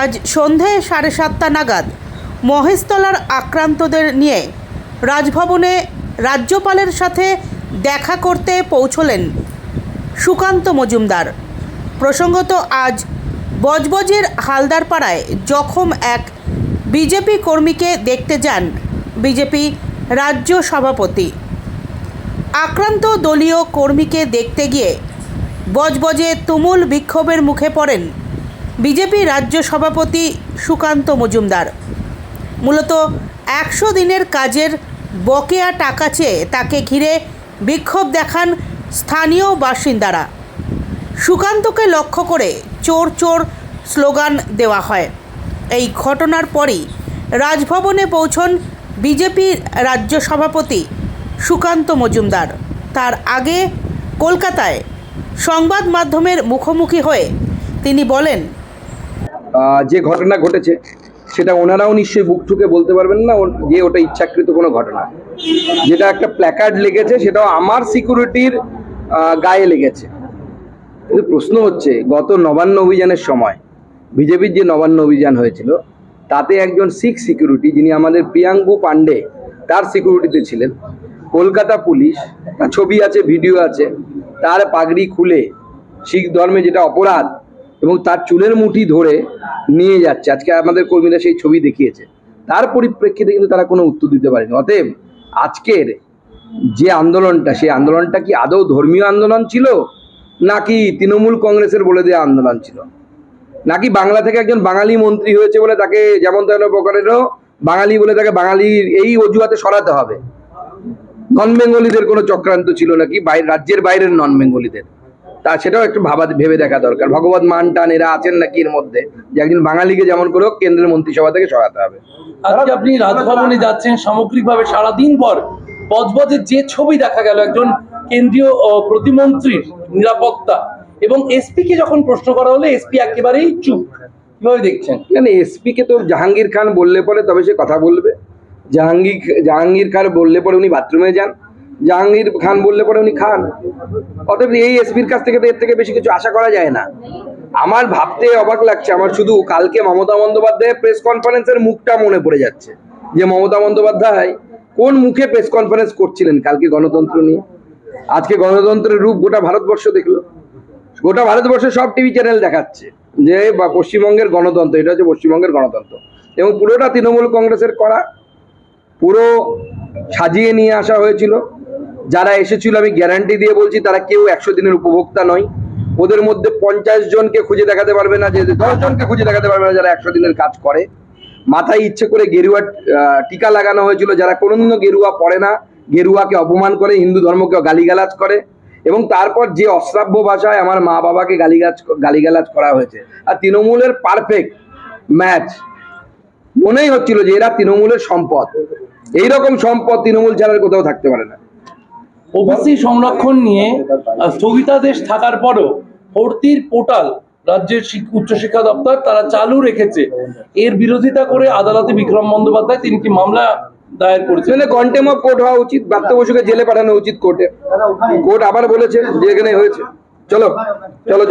আজ সন্ধে সাড়ে সাতটা নাগাদ মহেশতলার আক্রান্তদের নিয়ে রাজভবনে রাজ্যপালের সাথে দেখা করতে পৌঁছলেন সুকান্ত মজুমদার। প্রসঙ্গত আজ বজবজের হালদারপাড়ায় জখম এক বিজেপি কর্মীকে দেখতে যান বিজেপি রাজ্য সভাপতি। আক্রান্ত দলীয় কর্মীকে দেখতে গিয়ে বজবজে তুমুল বিক্ষোভের মুখে পড়েন বিজেপি রাজ্য সভাপতি সুকান্ত মজুমদার। মূলত একশো দিনের কাজের বকেয়া টাকা চেয়ে তাকে ঘিরে বিক্ষোভ দেখান স্থানীয় বাসিন্দারা। সুকান্তকে লক্ষ্য করে চোর চোর স্লোগান দেওয়া হয়। এই ঘটনার পরই রাজভবনে পৌঁছন বিজেপির রাজ্য সভাপতি সুকান্ত মজুমদার। তার আগে কলকাতায় সংবাদ মাধ্যমের মুখোমুখি হয়ে তিনি বলেন যে ঘটনা ঘটেছে, সেটা ওনারাও নিশ্চয়ই বুক ঠুকে বলতে পারবেন না যে ওটা ইচ্ছাকৃত কোনো ঘটনা। যেটা একটা প্ল্যাকার্ড লেগেছে, সেটাও আমার সিকিউরিটির গায়ে লেগেছে। কিন্তু প্রশ্ন হচ্ছে, গত নবান্ন অভিযানের সময়, বিজেপির যে নবান্ন অভিযান হয়েছিল, তাতে একজন শিখ সিকিউরিটি যিনি আমাদের প্রিয়াঙ্কু পান্ডে তার সিকিউরিটিতে ছিলেন। কলকাতা পুলিশ, তার ছবি আছে ভিডিও আছে, তার পাগড়ি খুলে শিখ ধর্মে যেটা অপরাধ এবং তার চুলের মুঠি ধরে নিয়ে যাচ্ছে। আজকে আমাদের কর্মীরা সেই ছবি দেখিয়েছে। তার পরিপ্রেক্ষিতে কিন্তু তারা কোনো উত্তর দিতে পারেনি। অতএব আজকের যে আন্দোলনটা, সেই আন্দোলনটা কি আদৌ ধর্মীয় আন্দোলন ছিল? নাকি তৃণমূল কংগ্রেসের বলে দেওয়া আন্দোলন ছিল? নাকি বাংলা থেকে একজন বাঙালি মন্ত্রী হয়েছে বলে তাকে যেমন তেমন প্রকারেরও বাঙালি বলে তাকে বাঙালির এই অজুহাতে সরাতে হবে? নন বেঙ্গলিদের কোনো চক্রান্ত ছিল নাকি? রাজ্যের বাইরের নন বেঙ্গলিদের তা সেটাও একটু ভাবা ভেবে দেখা দরকার। ভগবত মান টান এরা আছেন নাকি এর মধ্যে? যে একজন বাঙালিকে যেমন করে হোক কেন্দ্রের মন্ত্রিসভা থেকে সরাতে হবে। আজকে আপনি রাজভবনে যাচ্ছেন সামগ্রিকভাবে সারাদিন পর বজবজের যে ছবি দেখা গেল একজন কেন্দ্রীয় প্রতিমন্ত্রীর নিরাপত্তা এবং এসপি কে যখন প্রশ্ন করা হলো এসপি একেবারেই চুপ। কীভাবে দেখছেন? এখানে এসপি কে তো জাহাঙ্গীর খান বললে পরে তবে সে কথা বলবে। জাহাঙ্গীর জাহাঙ্গীর খান বললে পরে উনি বাথরুমে যান। জাহাঙ্গীর খান বললে পরে উনি খান। অতএব এই এসপির কাছ থেকে তো এর থেকে বেশি কিছু আশা করা যায় না। আমার ভাবতে অবাক লাগছে, আমার শুধু কালকে মমতা বন্দ্যোপাধ্যায়ের প্রেস কনফারেন্সের মুখটা মনে পড়ে যাচ্ছে। যে মমতা বন্দ্যোপাধ্যায় কোন মুখে প্রেস কনফারেন্স করছিলেন কালকে গণতন্ত্র নিয়ে? আজকে গণতন্ত্রের রূপ গোটা ভারতবর্ষ দেখল। গোটা ভারতবর্ষে সব টিভি চ্যানেল দেখাচ্ছে যে পশ্চিমবঙ্গের গণতন্ত্র, এটা হচ্ছে পশ্চিমবঙ্গের গণতন্ত্র। এবং পুরোটা তৃণমূল কংগ্রেসের করা। পুরো সাজিয়ে নিয়ে আসা হয়েছিল। যারা এসেছিল, আমি গ্যারান্টি দিয়ে বলছি, তারা কেউ একশো দিনের উপভোক্তা নয়। ওদের মধ্যে পঞ্চাশ জনকে খুঁজে দেখাতে পারবে না যে দশ জনকে খুঁজে দেখাতে পারবে না যারা একশো দিনের কাজ করে। মাথায় ইচ্ছে করে গেরুয়া টিকা লাগানো হয়েছিল। যারা কোনোদিনও গেরুয়া পড়ে না, গেরুয়াকে অপমান করে, হিন্দু ধর্মকে গালিগালাজ করে। এবং তারপর যে অশ্রাব্য ভাষায় আমার মা বাবাকে গালিগাজ গালিগালাজ করা হয়েছে। আর তৃণমূলের পারফেক্ট ম্যাচ মনেই হচ্ছিল যে এরা তৃণমূলের সম্পদ। এইরকম সম্পদ তৃণমূল ছাড়ার কোথাও থাকতে পারে না। ওবিসি সংরক্ষণ নিয়ে স্থগিতাদেশ থাকার পরও ভর্তির পোর্টাল রাজ্যের উচ্চশিক্ষা দপ্তর তারা চালু রেখেছে। এর বিরোধিতা করে আদালতে বিক্রম বন্দ্যোপাধ্যায় তিনি কি মামলা দায়ের করেছেন? সেখানে কন্টেম অফ কোর্ট হওয়া উচিত ব্রাত্য বসুকে জেলে পাঠানো উচিত কোর্টে। কোর্ট আবার বলেছে যে এখানে হয়েছে। চলো চলো।